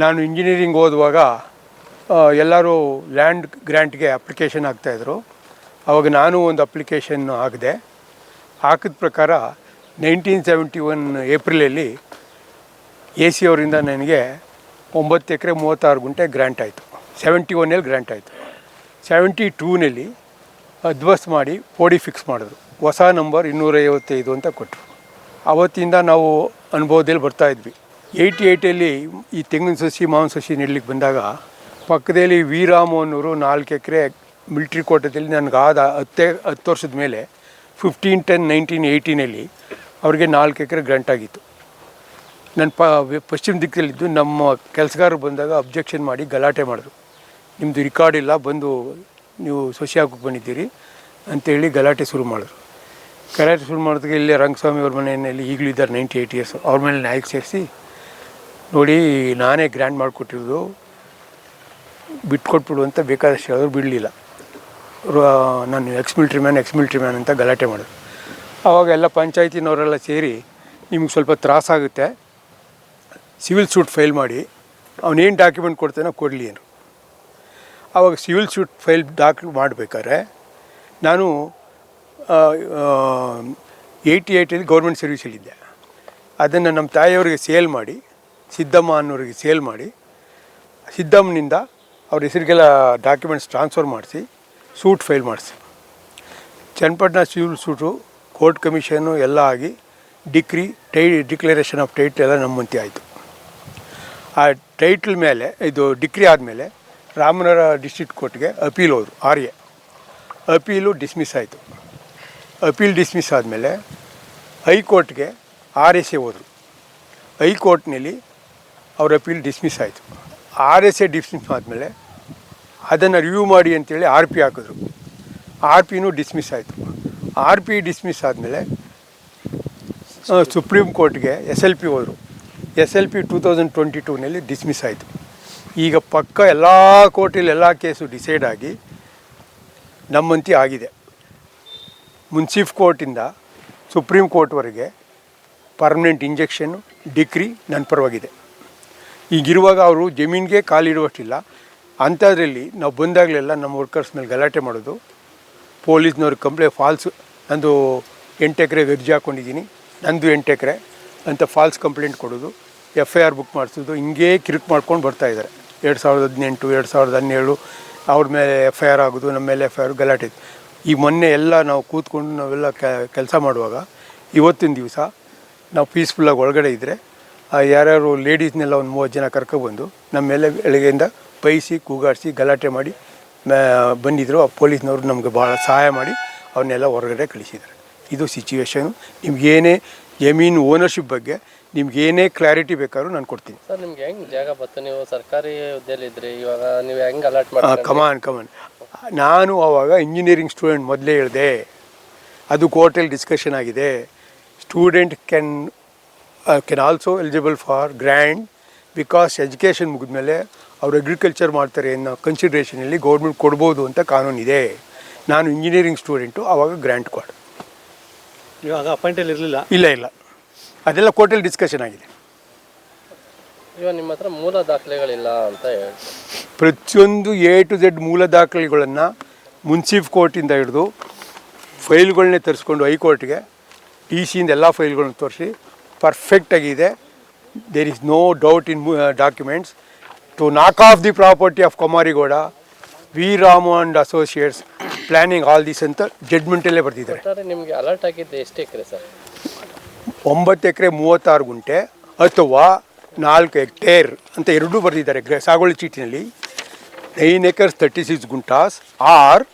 ನಾನು ಇಂಜಿನಿಯರಿಂಗ್ ಓದುವಾಗ ಎಲ್ಲರೂ ಲ್ಯಾಂಡ್ ಗ್ರ್ಯಾಂಟ್ಗೆ ಅಪ್ಲಿಕೇಶನ್ ಹಾಕ್ತಾಯಿದ್ರು. ಅವಾಗ ನಾನು ಒಂದು ಅಪ್ಲಿಕೇಶನ್ ಹಾಕಿದೆ. ಹಾಕಿದ ಪ್ರಕಾರ ನೈನ್ಟೀನ್ ಸೆವೆಂಟಿ ಒನ್ ಏಪ್ರಿಲಲ್ಲಿ ಎ ಸಿ ಅವರಿಂದ ನನಗೆ ಒಂಬತ್ತು ಎಕರೆ ಮೂವತ್ತಾರು ಗುಂಟೆ ಗ್ರ್ಯಾಂಟ್ ಆಯಿತು. ಸೆವೆಂಟಿ ಒನ್ನಲ್ಲಿ ಗ್ರ್ಯಾಂಟ್ ಆಯಿತು. ಸೆವೆಂಟಿ ಟೂನಲ್ಲಿ ಅಡ್ವಸ್ ಮಾಡಿ ಪೋಡಿ ಫಿಕ್ಸ್ ಮಾಡಿದ್ರು. ಹೊಸ ನಂಬರ್ ಇನ್ನೂರೈವತ್ತೈದು ಅಂತ ಕೊಟ್ಟರು ಅವತ್ತಿಂದ ನಾವು ಅನುಭವದಲ್ಲಿ ಬರ್ತಾಯಿದ್ವಿ ಏಯ್ಟಿ ಏಯ್ಟಲ್ಲಿ ಈ ತೆಂಗಿನ ಸಸಿ, ಮಾವಿನ ಸಸಿ ನೆಡ್ಲಿಕ್ಕೆ ಬಂದಾಗ ಪಕ್ಕದಲ್ಲಿ ವೀರಾಮು ಅನ್ನೋರು ನಾಲ್ಕು ಎಕರೆ ಮಿಲ್ಟ್ರಿ ಕೋಟದಲ್ಲಿ ನನಗಾದ ಹತ್ತೆ, ಹತ್ತು ವರ್ಷದ ಮೇಲೆ ಫಿಫ್ಟೀನ್ ಟೆನ್ ನೈನ್ಟೀನ್ ಏಯ್ಟೀನಲ್ಲಿ ಅವ್ರಿಗೆ ನಾಲ್ಕು ಎಕರೆ ಗ್ರಂಟ್ ಆಗಿತ್ತು. ನನ್ನ ಪ, ಪಶ್ಚಿಮ ದಿಕ್ಕಲ್ಲಿದ್ದು ನಮ್ಮ ಕೆಲಸಗಾರರು ಬಂದಾಗ ಅಬ್ಜೆಕ್ಷನ್ ಮಾಡಿ ಗಲಾಟೆ ಮಾಡಿದ್ರು. ನಿಮ್ಮದು ರಿಕಾರ್ಡ್ ಇಲ್ಲ, ಬಂದು ನೀವು ಸೊಸಿ ಹಾಕೋಕೆ ಬಂದಿದ್ದೀರಿ ಅಂತೇಳಿ ಗಲಾಟೆ ಶುರು ಮಾಡಿದ್ರು. ಗಲಾಟೆ ಶುರು ಮಾಡಿದಾಗ ಇಲ್ಲೇ ರಂಗಸ್ವಾಮಿ ಅವ್ರ ಮನೆಯಲ್ಲಿ ಈಗಲೂ ಇದ್ದಾರೆ ನೈಂಟಿ ಏಯ್ಟ್ ಇಯರ್ಸ್ ಅವ್ರ ಮೇಲೆ ನಾಯಕ್ ಸೇರಿಸಿ ನೋಡಿ, ನಾನೇ ಗ್ರ್ಯಾಂಡ್ ಮಾಡಿಕೊಟ್ಟಿರೋದು, ಬಿಟ್ಕೊಟ್ಬಿಡು ಅಂತ ಬೇಕಾದಷ್ಟು ಹೇಳಿದ್ರು ಬಿಡಲಿಲ್ಲ. ನಾನು ex military man ex military man ಅಂತ ಗಲಾಟೆ ಮಾಡೋದು. ಆವಾಗ ಎಲ್ಲ ಪಂಚಾಯತಿನವರೆಲ್ಲ ಸೇರಿ ನಿಮ್ಗೆ ಸ್ವಲ್ಪ ತ್ರಾಸಾಗುತ್ತೆ. ಸಿವಿಲ್ ಸೂಟ್ ಫೈಲ್ ಮಾಡಿ, ಅವನೇನು ಡಾಕ್ಯುಮೆಂಟ್ ಕೊಡ್ತಾನೋ ಕೊಡಲಿ ಏನು. ಆವಾಗ ಸಿವಿಲ್ ಸೂಟ್ ಫೈಲ್ ಡಾಕ್ಯು ಮಾಡಬೇಕಾದ್ರೆ, ನಾನು ಏಯ್ಟಿ ಏಯ್ಟಲ್ಲಿ ಗೌರ್ಮೆಂಟ್ ಸರ್ವಿಸಲ್ಲಿದ್ದೆ ಅದನ್ನು ನಮ್ಮ ತಾಯಿಯವರಿಗೆ ಸೇಲ್ ಮಾಡಿ ಸಿದ್ದಮ್ಮ ಅನ್ನೋರಿಗೆ ಸೇಲ್ ಮಾಡಿ, ಸಿದ್ದಮ್ಮನಿಂದ ಅವ್ರ ಹೆಸರಿಗೆಲ್ಲ ಡಾಕ್ಯುಮೆಂಟ್ಸ್ ಟ್ರಾನ್ಸ್ಫರ್ ಮಾಡಿಸಿ ಸೂಟ್ ಫೈಲ್ ಮಾಡಿಸಿ. Channapatna civil suit court commission ಎಲ್ಲ ಆಗಿ decree tie declaration of title ಎಲ್ಲ ನಮ್ಮಂತೆ ಆಯಿತು. ಆ ಟೈಟ್ಲ್ ಮೇಲೆ, ಇದು ಡಿಕ್ರಿ ಆದಮೇಲೆ ರಾಮನಗರ ಡಿಸ್ಟ್ರಿಕ್ಟ್ ಕೋರ್ಟ್ಗೆ ಅಪೀಲ್ ಹೋದರು ಆರ್ ಎ ಅಪೀಲು ಡಿಸ್ಮಿಸ್ ಆಯಿತು. ಅಪೀಲ್ ಡಿಸ್ಮಿಸ್ ಆದಮೇಲೆ ಹೈಕೋರ್ಟ್ಗೆ ಆರ್ ಎಸ್ ಎ ಹೋದರು. ಹೈಕೋರ್ಟ್ನಲ್ಲಿ ಅವ್ರ ಅಪೀಲ್ ಡಿಸ್ಮಿಸ್ ಆಯಿತು. ಆರ್ ಎಸ್ ಎ ಡಿಸ್ಮಿಸ್ ಆದಮೇಲೆ ಅದನ್ನು ರಿವ್ಯೂ ಮಾಡಿ ಅಂತೇಳಿ ಆರ್ ಪಿ ಹಾಕಿದ್ರು. ಆರ್ ಪಿನೂ ಡಿಸ್ಮಿಸ್ ಆಯಿತು. ಆರ್ ಪಿ ಡಿಸ್ಮಿಸ್ ಆದಮೇಲೆ ಸುಪ್ರೀಂ ಕೋರ್ಟ್ಗೆ ಎಸ್ ಎಲ್ ಪಿ ಹೋದರು. S L P two thousand twenty ಟೂನಲ್ಲಿ dismiss ಆಯಿತು. ಈಗ ಪಕ್ಕ ಎಲ್ಲ ಕೋರ್ಟಲ್ಲಿ ಎಲ್ಲ ಕೇಸು ಡಿಸೈಡ್ ಆಗಿ ನಮ್ಮಂತಿ ಆಗಿದೆ. ಮುನ್ಸಿಫ್ ಕೋರ್ಟಿಂದ ಸುಪ್ರೀಂ ಕೋರ್ಟ್ವರೆಗೆ ಪರ್ಮನೆಂಟ್ ಇಂಜೆಕ್ಷನ್ನು ಡಿಕ್ರಿ ನನ್ನ ಪರವಾಗಿದೆ. ಈಗಿರುವಾಗ ಅವರು ಜಮೀನಿಗೆ ಕಾಲಿಡುವಷ್ಟಿಲ್ಲ. ಅಂಥದ್ರಲ್ಲಿ ನಾವು ಬಂದಾಗಲೆಲ್ಲ ನಮ್ಮ ವರ್ಕರ್ಸ್ ಮೇಲೆ ಗಲಾಟೆ ಮಾಡೋದು. ಪೊಲೀಸ್ನವ್ರಿಗೆ ಕಂಪ್ಲೇಂಟ್ ಫಾಲ್ಸ್ ನಂದು ಎಂಟು ಎಕರೆ ವೆರ್ಜಿ ಹಾಕ್ಕೊಂಡಿದ್ದೀನಿ ನಂದು ಎಂಟು ಎಕರೆ ಅಂತ ಫಾಲ್ಸ್ ಕಂಪ್ಲೇಂಟ್ ಕೊಡೋದು. ಎಫ್ ಐ ಆರ್ ಬುಕ್ ಮಾಡಿಸೋದು. ಹಿಂಗೇ ಕಿರುಕು ಮಾಡ್ಕೊಂಡು ಬರ್ತಾಯಿದ್ದಾರೆ ಎರಡು ಸಾವಿರದ ಹದಿನೆಂಟು, ಎರಡು ಸಾವಿರದ ಹನ್ನೆರಡು ಅವ್ರ ಮೇಲೆ ಎಫ್ ಐ ಆರ್ ಆಗೋದು, ನಮ್ಮ ಮೇಲೆ ಎಫ್ ಐ ಆರ್ ಗಲಾಟೆ ಈ ಮೊನ್ನೆ ಎಲ್ಲ ನಾವು ಕೂತ್ಕೊಂಡು ನಾವೆಲ್ಲ ಕೆಲಸ ಮಾಡುವಾಗ ಇವತ್ತಿನ ದಿವಸ ನಾವು ಪೀಸ್ಫುಲ್ಲಾಗಿ ಒಳಗಡೆ ಇದ್ದರೆ ಯಾರ್ಯಾರು ಲೇಡೀಸ್ನೆಲ್ಲ ಒಂದು ಮೂವತ್ತು ಜನ ಕರ್ಕೊಬಂದು ನಮ್ಮ ಮೇಲೆ ಬೆಳಗ್ಗೆಯಿಂದ ಬೈಸಿ ಕೂಗಾಡಿಸಿ ಗಲಾಟೆ ಮಾಡಿ ಬಂದಿದ್ದರು ಆ ಪೊಲೀಸ್ನವರು ನಮಗೆ ಭಾಳ ಸಹಾಯ ಮಾಡಿ ಅವನ್ನೆಲ್ಲ ಹೊರಗಡೆ ಕಳಿಸಿದ್ದಾರೆ. ಇದು ಸಿಚುವೇಶನು ನಿಮ್ಗೇನೇ ಜಮೀನ್ ಓನರ್ಶಿಪ್ ಬಗ್ಗೆ ನಿಮ್ಗೇನೇ ಕ್ಲಾರಿಟಿ ಬೇಕಾದ್ರೂ ನಾನು ಕೊಡ್ತೀನಿ. ಸರ್ ನಿಮ್ಗೆ ಹೆಂಗೆ ಜಾಗ ಬತ್ತು? ನೀವು ಸರ್ಕಾರಿ ಹುದ್ದೆಯಲ್ಲಿ ಇದ್ರಿ ಇವಾಗ ನೀವು ಹೆಂಗೆ ಮಾಡ್ತೀರಾ? ಕಮಾನ್ ಕಮಾನ್ ನಾನು ಆವಾಗ ಇಂಜಿನಿಯರಿಂಗ್ ಸ್ಟೂಡೆಂಟ್ ಮೊದಲೇ ಹೇಳಿದೆ ಅದು ಕೋರ್ಟಲ್ಲಿ ಡಿಸ್ಕಷನ್ ಆಗಿದೆ. Student can can also eligible for grant because education ಮುಗಿದ್ಮೇಲೆ ಅವರು ಅಗ್ರಿಕಲ್ಚರ್ ಮಾಡ್ತಾರೆ ಅನ್ನೋ ಕನ್ಸಿಡ್ರೇಷನಲ್ಲಿ ಗೌರ್ಮೆಂಟ್ ಕೊಡ್ಬೋದು ಅಂತ ಕಾನೂನಿದೆ ನಾನು ಇಂಜಿನಿಯರಿಂಗ್ ಸ್ಟೂಡೆಂಟು ಆವಾಗ ಗ್ರ್ಯಾಂಟ್ ಕೊಡ. ಇವಾಗ ಅಪಾಯಿಂಟಲ್ಲಿ ಇರಲಿಲ್ಲ? ಇಲ್ಲ ಇಲ್ಲ. ಅದೆಲ್ಲ ಕೋರ್ಟಲ್ಲಿ ಡಿಸ್ಕಷನ್ ಆಗಿದೆ. ಇವಾಗ ನಿಮ್ಮ ಹತ್ರ ಮೂಲ ದಾಖಲೆಗಳಿಲ್ಲ ಅಂತ ಹೇಳಿ ಪ್ರತಿಯೊಂದು ಎ ಟು ಝೆಡ್ ಮೂಲ ದಾಖಲೆಗಳನ್ನು ಮುನ್ಸಿಫ್ ಕೋರ್ಟಿಂದ ಹಿಡಿದು ಫೈಲ್ಗಳನ್ನೇ ತರಿಸ್ಕೊಂಡು ಹೈಕೋರ್ಟ್ಗೆ ಟಿ ಸಿಯಿಂದ ಎಲ್ಲ ಫೈಲ್ಗಳನ್ನ ತೋರಿಸಿ ಪರ್ಫೆಕ್ಟಾಗಿದೆ there is no doubt in documents to knock off the property of Kumarigowda V Ramu and associates planning all this ಅಂತ ಜಡ್ಮೆಂಟಲ್ಲೇ ಬರ್ತಿದ್ದಾರೆ ನಿಮಗೆ ಅಲರ್ಟ್ ಆಗಿದ್ದು ಎಷ್ಟು ಎಕರೆ ಸರ್? ಒಂಬತ್ತು ಎಕರೆ ಮೂವತ್ತಾರು ಗುಂಟೆ ಅಥವಾ ನಾಲ್ಕು ಹೆಕ್ಟೇರ್ ಅಂತ ಎರಡೂ ಬರೆದಿದ್ದಾರೆ ಗ್ರ ಸಾಗುವಳಿ ಚೀಟಿನಲ್ಲಿ. Nine acres thirty six guntas or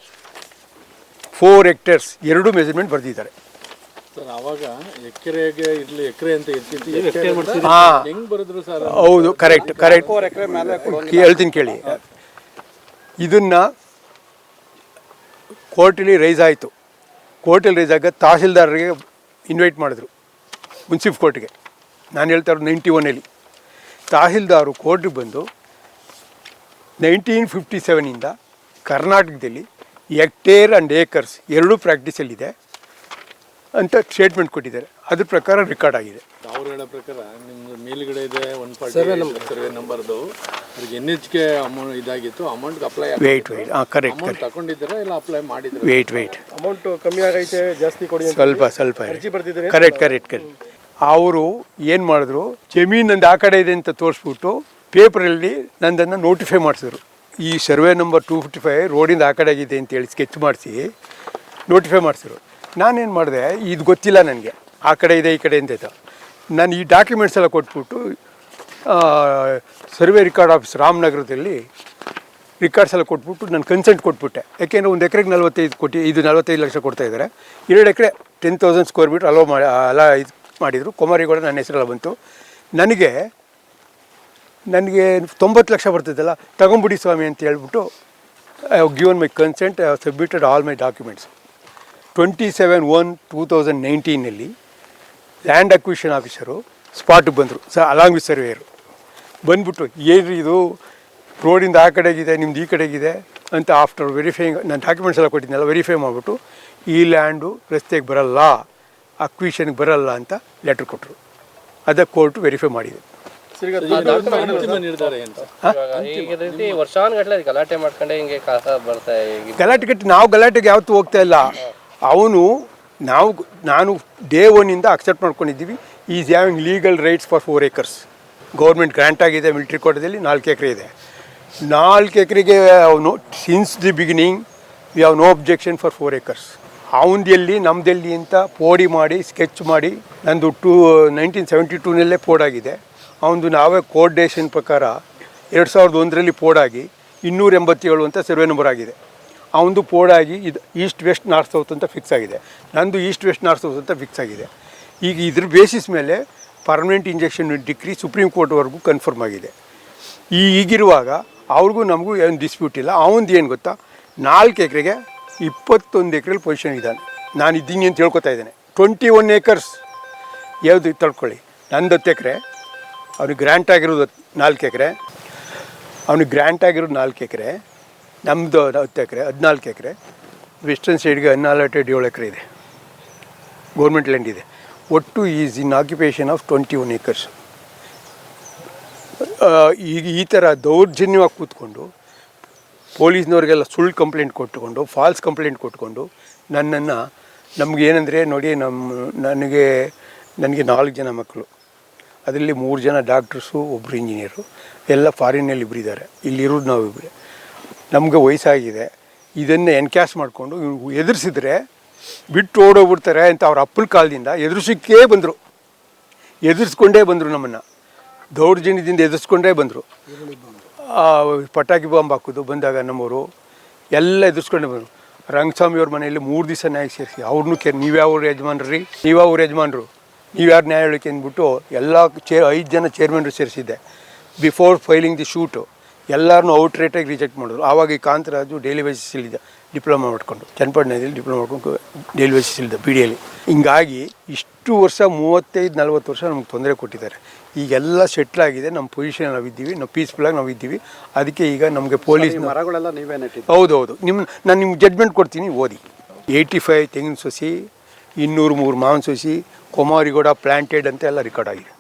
four hectares ಎರಡು ಮೆಜರ್ಮೆಂಟ್ ಬರೆದಿದ್ದಾರೆ. ಸರ್ ಅವಾಗ ಎಕರೆಗೆ ಇರ್ಲಿ ಎಕರೆ ಅಂತ ಇರ್ತಿತ್ತು. ಹಾಂ. ಹೆಂಗ್ ಬರೆದ್ರು ಸರ್ ಹೌದು ಕರೆಕ್ಟ್ ಕರೆಕ್ಟ್ ಹೇಳ್ತೀನಿ ಕೇಳಿ. ಇದನ್ನ ಕೋರ್ಟಲ್ಲಿ ರೈಸ್ ಆಯಿತು. ಕೋರ್ಟಲ್ಲಿ ರೈಸ್ ಆಗ ತಹಸೀಲ್ದಾರರಿಗೆ ಇನ್ವೈಟ್ ಮಾಡಿದ್ರು ಮುನ್ಸಿಪ್ ಕೋರ್ಟ್ಗೆ. ನಾನು ಹೇಳ್ತಾ ಇರೋದು ನೈಂಟಿ ಒನ್ನಲ್ಲಿ ತಹಸೀಲ್ದಾರು ಕೋರ್ಟಿಗೆ ಬಂದು ನೈನ್ಟೀನ್ ಫಿಫ್ಟಿ ಸೆವೆನಿಂದ ಕರ್ನಾಟಕದಲ್ಲಿ ಎಕ್ಟೇರ್ ಆ್ಯಂಡ್ ಏಕರ್ಸ್ ಎರಡೂ ಪ್ರಾಕ್ಟೀಸಲ್ಲಿದೆ ಅಂತ ಸ್ಟೇಟ್ಮೆಂಟ್ ಕೊಟ್ಟಿದ್ದಾರೆ. ಅದ್ರ ಪ್ರಕಾರ ರೆಕಾರ್ಡ್ ಆಗಿದೆ. ಅವ್ರು ಹೇಳೋ ಪ್ರಕಾರ ನಿಮ್ಮ ಮೇಲ್ಗಡೆ ಇದೆ ಒನ್ ಫಾರ್ಟಿ ಸರ್ವೆ ನಂಬರ್ದು ಅವ್ರಿಗೆ ಎನ್ ಎಚ್ ಕೆ ಅಮೌಂಟ್ ಇದಾಗಿತ್ತು ಅಮೌಂಟ್ ಅಪ್ಲೈ ವೆಯ್ಟ್ ವೆಯ್ಟ್ ಹಾಂ ಕರೆಕ್ಟ್ ಅಮೌಂಟ್ ತಗೊಂಡಿದ್ದೀರಾ ಇಲ್ಲ ಅಪ್ಲೈ ಮಾಡಿದ್ರು ವೆಯ್ಟ್ ವೆಯ್ಟ್ ಅಮೌಂಟ್ ಕಮ್ಮಿ ಆಗೈತೆ ಜಾಸ್ತಿ ಕೊಡಿ ಅಂತ ಸ್ವಲ್ಪ ಸ್ವಲ್ಪ. ಅರ್ಜಿ ಬರ್ತಿದ್ದಾರೆ ಕರೆಕ್ಟ್ ಕರೆಕ್ಟ್ ಕರೆಕ್ಟ್ ಅವರು ಏನು ಮಾಡಿದ್ರು ಜಮೀನು ನಂದು ಆ ಕಡೆ ಇದೆ ಅಂತ ತೋರಿಸ್ಬಿಟ್ಟು ಪೇಪರಲ್ಲಿ ನಂದನ್ನು ನೋಟಿಫೈ ಮಾಡಿಸಿದ್ರು. ಈ survey number two fifty five ರೋಡಿಂದ ಆ ಕಡೆ ಆಗಿದೆ ಅಂತೇಳಿ ಸ್ಕೆಚ್ ಮಾಡಿಸಿ ನೋಟಿಫೈ ಮಾಡಿಸಿದ್ರು. ನಾನೇನು ಮಾಡಿದೆ, ಇದು ಗೊತ್ತಿಲ್ಲ ನನಗೆ. ಆ ಕಡೆ ಇದೆ, ಈ ಕಡೆ ಇತ್ತು. ನಾನು ಈ ಡಾಕ್ಯುಮೆಂಟ್ಸ್ ಎಲ್ಲ ಕೊಟ್ಬಿಟ್ಟು ಸರ್ವೆ ರಿಕಾರ್ಡ್ ಆಫೀಸ್ ರಾಮನಗರದಲ್ಲಿ ರಿಕಾರ್ಡ್ಸ್ ಎಲ್ಲ ಕೊಟ್ಬಿಟ್ಟು ನಾನು ಕನ್ಸೆಂಟ್ ಕೊಟ್ಬಿಟ್ಟೆ. ಯಾಕೆಂದರೆ ಒಂದು ಎಕರೆಗೆ ನಲ್ವತ್ತೈದು ಕೋಟಿ, ಇದು ನಲ್ವತ್ತೈದು ಲಕ್ಷ ಕೊಡ್ತಾ ಇದ್ದಾರೆ ಎರಡು ಎಕರೆ ten thousand square metre allot ಮಾಡಿ ಅಲ ಇದು ಮಾಡಿದರು. ಕುಮಾರಿಗೌಡ ನನ್ನ ಹೆಸರೆಲ್ಲ ಬಂತು. ನನಗೆ ನನಗೆ ತೊಂಬತ್ತು ಲಕ್ಷ ಬರ್ತಿದ್ದಲ್ಲ ತಗೊಂಬಿಡಿ ಸ್ವಾಮಿ ಅಂತ ಹೇಳ್ಬಿಟ್ಟು I given my consent I submitted all my documents twenty seven one two thousand ನೈನ್ಟೀನಲ್ಲಿ land acquisition officer ಸ್ಪಾಟಿಗೆ ಬಂದರು. ಸ ಅಲಾಂಗ್ ವಿತ್ ಸರ್ವೇಯರು ಬಂದ್ಬಿಟ್ಟು ಏನ್ರಿ ಇದು? ರೋಡಿಂದ ಆ ಕಡೆಗಿದೆ ನಿಮ್ದು ಈ ಕಡೆಗಿದೆ ಅಂತ ಆಫ್ಟರ್ ವೆರಿಫೈಯಿಂಗ್ ನಾನು ಡಾಕ್ಯುಮೆಂಟ್ಸ್ ಎಲ್ಲ ಕೊಟ್ಟಿದ್ದೆನಲ್ಲ ವೆರಿಫೈ ಮಾಡಿಬಿಟ್ಟು ಈ ಲ್ಯಾಂಡು ರಸ್ತೆಗೆ ಬರಲ್ಲ ಅಕ್ವಿಷನ್ಗೆ ಬರಲ್ಲ ಅಂತ ಲೆಟ್ರ್ ಕೊಟ್ಟರು ಅದಕ್ಕೆ ಕೋರ್ಟ್ ವೆರಿಫೈ ಮಾಡಿದೆ. ಗಲಾಟೆ ಕಟ್ಟಿ ನಾವು ಗಲಾಟೆಗೆ ಯಾವತ್ತೂ ಹೋಗ್ತಾ ಇಲ್ಲ. ಅವನು ನಾವು, ನಾನು ಡೇ ಒನ್ನಿಂದ ಅಕ್ಸೆಪ್ಟ್ ಮಾಡ್ಕೊಂಡಿದ್ದೀವಿ is having legal rights for four acres government grant ಆಗಿದೆ ಮಿಲ್ಟ್ರಿ ಕೋಟದಲ್ಲಿ ನಾಲ್ಕು ಎಕರೆ ಇದೆ. ನಾಲ್ಕು ಎಕರೆಗೆ ಅವನು since the beginning we have no objection for four acres ಅವನದೆಲ್ಲಿ ನಮ್ಮದೆಲ್ಲಿ ಅಂತ ಪೋಡಿ ಮಾಡಿ ಸ್ಕೆಚ್ ಮಾಡಿ, ನಂದು ಟೂ ನೈನ್ಟೀನ್ ಸೆವೆಂಟಿ ಟೂನಲ್ಲೇ ಪೋಡಾಗಿದೆ. ಅವನದು ನಾವೇ ಕೋರ್ಡೇಶನ್ ಪ್ರಕಾರ ಎರಡು ಸಾವಿರದ ಒಂದರಲ್ಲಿ ಪೋಡಾಗಿ ಇನ್ನೂರ ಎಂಬತ್ತೇಳು ಅಂತ ಸರ್ವೆ ನಂಬರ್ ಆಗಿದೆ. ಅವನದು ಪೋಡಾಗಿ ಇದು ಈಸ್ಟ್ ವೆಸ್ಟ್ ನಾರ್ತ್ ಸೌತ್ ಅಂತ ಫಿಕ್ಸ್ ಆಗಿದೆ. ನಂದು ಈಸ್ಟ್ ವೆಸ್ಟ್ ನಾರ್ತ್ ಸೌತ್ ಅಂತ ಫಿಕ್ಸ್ ಆಗಿದೆ. ಈಗ ಇದ್ರ ಬೇಸಿಸ್ ಮೇಲೆ ಪರ್ಮನೆಂಟ್ ಇಂಜೆಕ್ಷನ್ ಡಿಕ್ರಿ ಸುಪ್ರೀಂ ಕೋರ್ಟ್ವರೆಗೂ ಕನ್ಫರ್ಮ್ ಆಗಿದೆ. ಈಗಿರುವಾಗ ಅವ್ರಿಗೂ ನಮಗೂ ಏನು ಡಿಸ್ಪ್ಯೂಟ್ ಇಲ್ಲ. ಅವನದು ಏನು ಗೊತ್ತಾ? ನಾಲ್ಕು ಎಕರೆಗೆ ಇಪ್ಪತ್ತೊಂದು ಎಕರೆಲಿ ಪೊಸಿಷನ್ ಇದ್ದಾನೆ. ನಾನು ಇದ್ದೀನಿ ಅಂತ ಹೇಳ್ಕೊತಾ ಇದ್ದೇನೆ. ಟ್ವೆಂಟಿ ಒನ್ ಏಕರ್ಸ್ ಯಾವುದು ತಳ್ಕೊಳ್ಳಿ. ನಂದು ಹತ್ತು ಎಕರೆ. ಅವ್ನಿಗೆ ಗ್ರ್ಯಾಂಟ್ ಆಗಿರೋದು ನಾಲ್ಕು ಎಕರೆ. ಅವ್ನಿಗೆ ಗ್ರ್ಯಾಂಟ್ ಆಗಿರೋದು ನಾಲ್ಕು ಎಕರೆ. ನಮ್ಮದು ಹತ್ತು ಎಕರೆ, ಹದಿನಾಲ್ಕು ಎಕರೆ. ವೆಸ್ಟರ್ನ್ ಸೈಡ್ಗೆ ಅನ್ಅಲಾಟೆಡ್ ಏಳು ಎಕರೆ ಇದೆ. ಗೌರ್ಮೆಂಟ್ ಲ್ಯಾಂಡ್ ಇದೆ. ಒಟ್ಟು is in occupation of twenty one acres ಈಗ ಈ ಥರ ದೌರ್ಜನ್ಯವಾಗಿ ಕೂತ್ಕೊಂಡು ಪೊಲೀಸ್ನವ್ರಿಗೆಲ್ಲ ಸುಳ್ಳು ಕಂಪ್ಲೇಂಟ್ ಕೊಟ್ಟುಕೊಂಡು ಫಾಲ್ಸ್ ಕಂಪ್ಲೇಂಟ್ ಕೊಟ್ಟುಕೊಂಡು ನನ್ನನ್ನು ನಮಗೇನೆಂದರೆ ನೋಡಿ ನಮ್ಮ ನನಗೆ ನನಗೆ ನಾಲ್ಕು ಜನ ಮಕ್ಕಳು. ಅದರಲ್ಲಿ ಮೂರು ಜನ ಡಾಕ್ಟರ್ಸು ಒಬ್ಬರು ಇಂಜಿನಿಯರು ಎಲ್ಲ ಫಾರಿನಲ್ಲಿ ಇಬ್ಬರಿದ್ದಾರೆ ಇಲ್ಲಿರೋದು ನಾವಿಬ್ಬರೇ ನಮಗೆ ವಯಸ್ಸಾಗಿದೆ. ಇದನ್ನು ಎನ್ಕ್ಯಾಶ್ ಮಾಡಿಕೊಂಡು ಎದುರಿಸಿದ್ರೆ ಬಿಟ್ಟು ಓಡೋಗ್ಬಿಡ್ತಾರೆ ಅಂತ ಅವ್ರ ಅಪ್ಪನ ಕಾಲದಿಂದ ಎದುರಿಸಿಕ್ಕೇ ಬಂದರು. ಎದುರಿಸ್ಕೊಂಡೇ ಬಂದರು ನಮ್ಮನ್ನು. ದೌರ್ಜನ್ಯದಿಂದ ಎದುರಿಸ್ಕೊಂಡೇ ಬಂದರು. ಪಟಾಕಿ ಬಾಂಬ್ ಹಾಕೋದು ಬಂದಾಗ ನಮ್ಮವರು ಎಲ್ಲ ಎದುರಿಸ್ಕೊಂಡೇ ಬಂದರು. ರಂಗಸ್ವಾಮಿಯವ್ರ ಮನೆಯಲ್ಲಿ ಮೂರು ದಿವಸ ನ್ಯಾಯ ಸೇರಿಸಿ, ಅವ್ರನ್ನೂ ಕೇ ನೀವ್ಯಾವ್ರ ಯಜಮಾನ್ರಿ? ನೀವ್ಯಾವ್ರ ಯಜಮಾನ್ರು? ನೀವ್ಯಾರು ನ್ಯಾಯ ಹೇಳಿಕೆ ಅಂದ್ಬಿಟ್ಟು ಎಲ್ಲ ಚೇ, ಐದು ಜನ ಚೇರ್ಮನ್ರು ಸೇರಿಸಿದ್ದೆ. ಬಿಫೋರ್ ಫೈಲಿಂಗ್ ದಿ ಶೂಟು ಎಲ್ಲರನ್ನೂ ಔಟ್ ರೇಟಾಗಿ ರಿಜೆಕ್ಟ್ ಮಾಡಿದ್ರು. ಆವಾಗ ಈ ಕಾಂತರಾಜು ಡೈಲಿ ಬೇಸಿಸಲ್ಲಿದ್ದ ಡಿಪ್ಲೊಮಾ ಮಾಡ್ಕೊಂಡು ಚನ್ನಪಟ್ಟಣದಲ್ಲಿ ಡಿಪ್ಲೊಮಾ ಮಾಡ್ಕೊಂಡು ಡೈಲಿ ಬೇಸಿಸಲ್ಲಿದ್ದ ಪಿ ಡಿಯಲ್ಲಿ ಹಿಂಗಾಗಿ ಇಷ್ಟು ವರ್ಷ ಮೂವತ್ತೈದು ನಲ್ವತ್ತು ವರ್ಷ ನಮ್ಗೆ ತೊಂದರೆ ಕೊಟ್ಟಿದ್ದಾರೆ. ಈಗೆಲ್ಲ ಸೆಟ್ಲ್ ಆಗಿದೆ ನಮ್ಮ ಪೊಸಿಷನ್ ನಾವು ಇದ್ದೀವಿ ನಾವು ಪೀಸ್ಫುಲ್ಲಾಗಿ ನಾವು ಇದ್ದೀವಿ ಅದಕ್ಕೆ ಈಗ ನಮಗೆ ಪೊಲೀಸ್ ಮರಗಳೆಲ್ಲ ನೀವೇ ಹೌದು ಹೌದು ನಿಮ್ಮ ನಾನು ನಿಮ್ಗೆ ಜಡ್ಜ್ಮೆಂಟ್ ಕೊಡ್ತೀನಿ ಓದಿ. ಏಯ್ಟಿ ಫೈವ್ ತೆಂಗಿನ ಸಸಿ ಇನ್ನೂರು ಮೂರು ಮಾವಿನ ಸಸಿ ಕುಮಾರಿಗೌಡ ಪ್ಲಾಂಟೆಡ್ ಅಂತ ಎಲ್ಲ ರೆಕಾರ್ಡ್ ಆಗಿದೆ.